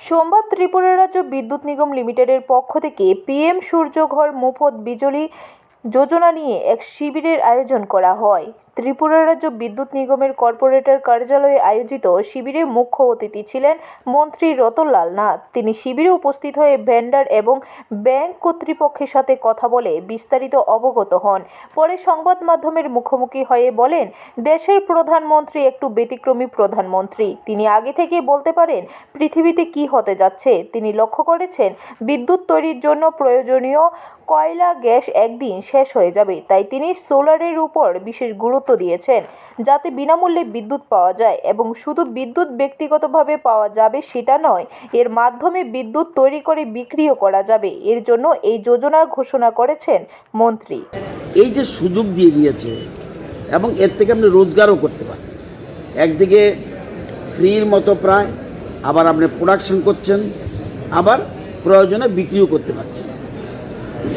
সোমবার ত্রিপুরা রাজ্য বিদ্যুৎ নিগম লিমিটেডের পক্ষ থেকে পিএম সূর্যঘর মুফত বিজলি যোজনা নিয়ে এক শিবিরের আয়োজন করা হয়। ত্রিপুরা রাজ্য বিদ্যুৎ নিগমের কর্পোরেটর কার্যালয়ে আয়োজিত শিবিরে মুখ্য অতিথি ছিলেন মন্ত্রী রতনলাল নাথ। তিনি শিবিরে উপস্থিত হয়ে ভেন্ডার এবং ব্যাংক কর্তৃপক্ষের সাথে কথা বলে বিস্তারিত অবগত হন। পরে সংবাদ মাধ্যমের মুখোমুখি হয়ে বলেন, দেশের প্রধানমন্ত্রী একটু ব্যতিক্রমী প্রধানমন্ত্রী। তিনি আগে থেকে বলতে পারেন পৃথিবীতে কি হতে যাচ্ছে। তিনি লক্ষ্য করেছেন, বিদ্যুৎ তৈরির জন্য প্রয়োজনীয় কয়লা গ্যাস একদিন শেষ হয়ে যাবে। তাই তিনি সোলারের উপর বিশেষ গুরুত্ব দিয়েছেন, যাতে বিনামূল্যে বিদ্যুৎ পাওয়া যায় এবং শুধু বিদ্যুৎ ব্যক্তিগতভাবে পাওয়া যাবে সেটা নয়, এর মাধ্যমে বিদ্যুৎ তৈরি করে বিক্রিও করা যাবে। এর জন্য এই যোজনার ঘোষণা করেছেন মন্ত্রী। এই যে সুযোগ দিয়ে দিয়েছে, এবং এর থেকে আপনি রোজগারও করতে পারেন। একদিকে ফ্রির মতো প্রায়, আবার আপনি প্রোডাকশন করছেন, আবার প্রয়োজনে বিক্রিও করতে পারছেন।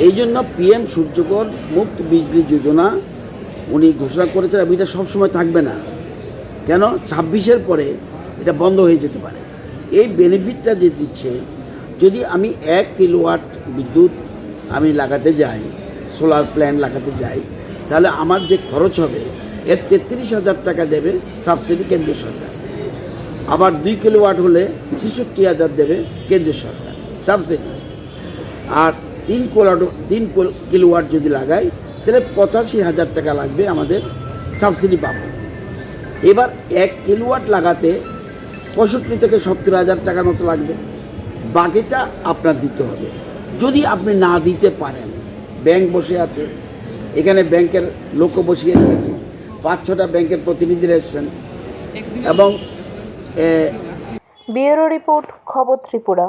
এই জন্য পিএম সূর্যকর মুক্ত বিজলি যোজনা উনি ঘোষণা করেছেন এবং এটা সবসময় থাকবে না। কেন? ছাব্বিশের পরে এটা বন্ধ হয়ে যেতে পারে। এই বেনিফিটটা যে দিচ্ছে, যদি আমি এক কিলোওয়াট বিদ্যুৎ আমি লাগাতে যাই সোলার প্ল্যান্ট লাগাতে যাই, তাহলে আমার যে খরচ হবে, এর তেত্রিশ হাজার টাকা দেবে সাবসিডি কেন্দ্রীয় সরকার। আবার দুই কিলোওয়াট হলে ছেষট্টি হাজার দেবে কেন্দ্রীয় সরকার সাবসিডি আর তিন কিলোয়াট তিন কিলো- কিলোওয়াট যদি লাগাই তাহলে পঁচাশি হাজার টাকা লাগবে আমাদের সাবসিডি পাবো। এবার এক কিলোওয়াট লাগাতে পঁয়ষট্টি থেকে সত্তর হাজার টাকার মতো লাগবে। বাকিটা আপনার দিতে হবে। যদি আপনি না দিতে পারেন ব্যাংক বসে আছে এখানে ব্যাংকের লোকও বসিয়ে রেখেছে পাঁচ ছটা ব্যাংকের প্রতিনিধিরা এসছেন এবং এ, ব্যুরো রিপোর্ট খবর ত্রিপুরা।